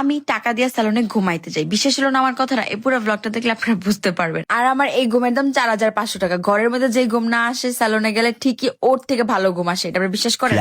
আমি টাকা দিয়ে স্যালনে ঘুমাইতে যাই। বিশেষ হলো না আমার কথাটা এই পুরো ব্লগটা দেখলে আপনারা বুঝতে পারবেন। আর আমার এই ঘুমের দাম চার হাজার পাঁচশো টাকা। ঘরের মধ্যে যে ঘুম না আসে স্যালনে গেলে ঠিকই ওর থেকে ভালো ঘুম আসে এটা বিশ্বাস করেন?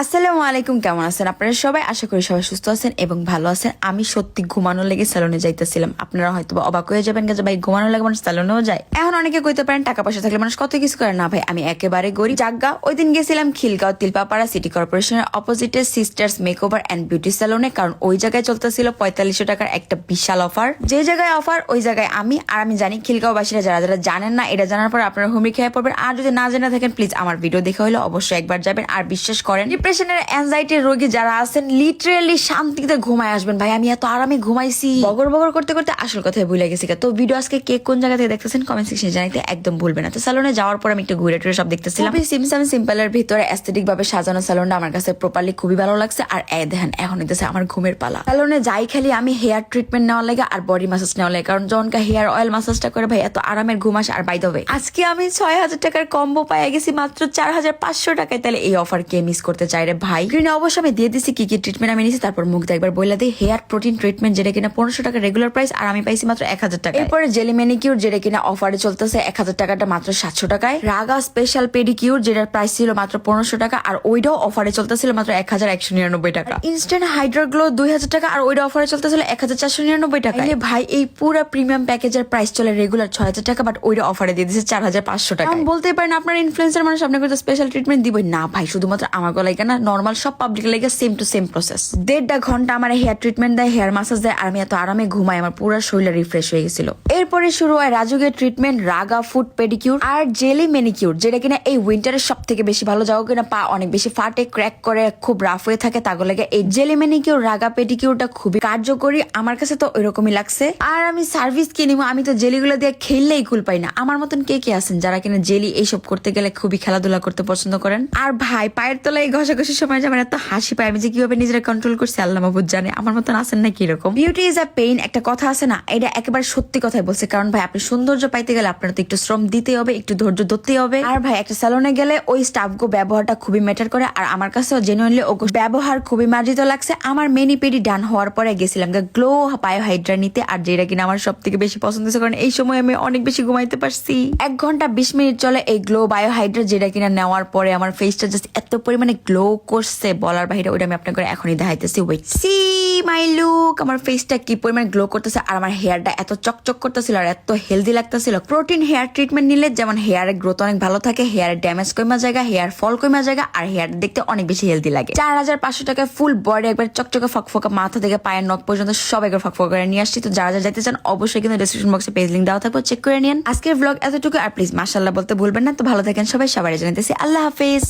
আসসালামু আলাইকুম কেমন আছেন আপনারা সবাই? আশা করি সবাই সুস্থ আছেন এবং ভালো আছেন। আমি সত্যি ঘুমানোর লেগে স্যালনে যাইতেছিলাম। আপনারা হয়তো অবাক হয়ে যাবেন যে ভাই ঘুমানোর লেগে মানুষ স্যালনেও যায়। এখন অনেকে কইতে পারেন টাকা পয়সা থাকলে মানুষ কত কিছু করে? না ভাই আমি একেবারে গরিব। জাগা ওই দিন গেছিলাম খিলগাঁও তিলপাপাড়া সিটি কর্পোরেশনের অপোজিটে সিস্টার্স মেকওভার অ্যান্ড বিউটি স্যালনে কারণ ওই জায়গায় চলতেছিল, পঁয়তাল্লিশশো টাকার একটা বিশাল অফার। যে জায়গায় অফার, ওই জায়গায় আমি, আর আমি জানি খিলগাঁওবাসীরা যারা যারা জানেন না, এটা জানার পর আপনারা হুমড়ি খেয়ে পড়বেন। আর যদি না জেনে থাকেন, প্লিজ আমার ভিডিও দেখে হলে অবশ্যই একবার যাবেন আর বিশ্বাস করেন, ডিপ্রেশনের অ্যাংজাইটির রোগী যারা আছেন লিটারেলি শান্তিতে ঘুমায় আসবেন। ভাই, আমি এত আরামে ঘুমাইছি। বগর বগর করতে করতে আসল কথায় ভুলে গেছি তো ভিডিও আজকে কে কোন জায়গা থেকে দেখতেছেন কমেন্ট সেকশনে জানাইতে একদম ভুলবেন না। তো স্যালনে যাওয়ার পর আমি একটু ঘুরে টুরে সব দেখতেছিলাম। সিমসাম সিম্পলের ভিতরে অ্যাস্থেটিক ভাবে সাজানো স্যালনটা আমার কাছে প্রপারলি খুবই ভালো লাগছে। আর এ দেখেন, এখন হইতেছে আমার ঘুমের পালা। স্যালনে যাই খালি আমি হেয়ার ট্রিটমেন্ট নেওয়ার লাগে আর বডি মাসাজ নেওয়ার লাগে, কারণ যখন হেয়ার অয়েল মাসাজটা করে ভাই এত আরামের ঘুম আসে। আর বাই হবে আজকে আমি ছয় হাজার টাকার কম্বো পাই গেছি মাত্র চার হাজার পাঁচশো টাকায়। তাহলে এই অফার কে মিস করতে চাই রে ভাই? স্ক্রিনে অবশ্য আমি দিয়ে দিছি কি কি ট্রিটমেন্ট আমি নিয়েছি তারপর মুখ একবার বলে দিই। হেয়ার প্রোটিন ট্রিটমেন্ট যেটা কিনা পনেরোশো টাকা রেগুলার প্রাইস আর আমি পাইছি মাত্র এক হাজার টাকা এরপরে জেলি ম্যানিকিউর যেটা কিনা অফারে চলতেছে এক হাজার টাকাটা মাত্র সাতশো টাকায়। রাগা স্পেশাল পেডিকিউর যেটার প্রাইস ছিল মাত্র পনেরোশো টাকা, আর ওইটাও অফারে চলতেছিল মাত্র এক হাজার একশো নিরানব্বই টাকা। ইনস্ট্যান্ট হাইড্রো গ্লো দুই হাজার টাকা আর ওইটা অফারে চলতেছিল এক হাজার চারশো নিরানব্বই টাকা এই ভাই এই পুরো প্রিমিয়াম প্যাকেজের প্রাইস চলে রেগুলার ছয় হাজার টাকা বাট ওইটা অফারে দিয়ে দিচ্ছে চার হাজার পাঁচশো টাকা এখন বলতেই পারেন আপনার ইনফ্লুয়েন্সার মানুষ আপনাকে তো স্পেশাল ট্রিটমেন্ট দিবই। না ভাই শুধুমাত্র আমার গলায় না নর্মাল সব পাবলিক লাগে সেম টু সেম প্রসেস দেড়টা ঘণ্টা আমার হেয়ার ট্রিটমেন্ট দেয় হেয়ার মাসাজ দেয় আর আমি এত আরামে ঘুমাই আমার পুরো শরীর রিফ্রেশ হয়ে গেছিল। এরপরে শুরু হয় রাজুগের ট্রিটমেন্ট রাগা ফুড পেডিকিউর আর জেলি মেনিকিউর যেটা কিনা এই উইন্টারের সব থেকে বেশি ভালো যাও কিনা পা অনেক বেশি ফাটে ক্র্যাক করে খুব রাফ হয়ে থাকে তাগুলো লাগে এই জেলি মেনিকিউর রাগা পেডিকিউরটা খুবই কার্যকরী, আমার কাছে তো ওইরকমই লাগছে। আর আমি সার্ভিস কিনিমো আমি তো জেলিগুলো দিয়ে খেললেই কুল পাই না। আমার মতন কে কে আছেন যারা কিনা জেলি এইসব করতে গেলে খুবই খেলাধুলা করতে পছন্দ করেন? আর ভাই, পায়ের তলায় ঘষাঘষির সময় যে আমার এত হাসি পায়, আমি যে কীভাবে নিজেরা কন্ট্রোল করছি আল্লাহ মাহবুদ জানে। আমার মতন আছেন না কীরকম বিউটি ইজ আ পেইন একটা কথা আছে না, এটা একেবারে সত্যি কথাই বলছে। কারণ ভাই, আপনি সৌন্দর্য পাইতে গেলে আপনার তো একটু শ্রম দিতে হবে, একটু ধৈর্য ধরতে হবে। আর ভাই, একটা স্যালনে গেলে ওই স্টাফ গো ব্যবহারটা খুবই ম্যাটার করে, আর আমার কাছেও জেনুইনলি ও ব্যবহার খুবই মার্জিত লাগছে। আমার মেনি পেডি ডান হওয়ার পরে গেছিলাম। গ্লো বায়ো হাইড্রা নিতে, আর যেটা কিনা আমার সব থেকে বেশি পছন্দ হয়েছে, কারণ এই সময় আমি অনেক বেশি ঘুমাইতে পারছি। এক ঘণ্টা বিশ মিনিট চলে এই গ্লো বায়ো হাইড্রা যেটা কিনা নেওয়ার পরে আমার ফেসটা জাস্ট এত পরিমাণে গ্লো করছে, বলার বাইরে ওইটা আমি আপনাকে এখনই দেখাইতেছি। ওয়েট সি মাই লুক আমার ফেসটা কি পরিমাণে গ্লো করতেছে, আর আমার হেয়ারটা এত চকচক করতেছিল, আর এত হেলদি লাগতেছিল। প্রোটিন হেয়ার ট্রিটমেন্ট নিলে যেমন হেয়ারের গ্রোথ অনেক ভালো থাকে হেয়ারের ড্যামেজ কমা জায়গা হেয়ার ফল কমা জায়গা, আর হেয়ার দেখতে অনেক বেশি হেলদি লাগে। চার হাজার পাঁচশো টাকায় ফুল বডি একবার চকচকে ফকফকা মাথা থেকে পায়ের নখ পর্যন্ত সব একবার ফকফক করে নিয়ে আসছি। তো যারা যারা যেতে চান, অবশ্যই কিন্তু ডিসক্রিপশন বক্সে পেজ লিঙ্ক দেওয়া থাকবে চেক করে নিন আজকের ব্লগ এতটুকু, আর প্লিজ মাসাল্লাহ বলতে ভুলবেন না। তো ভালো থাকেন সবাই সবাই জানাতেছি আল্লাহ হাফিজ।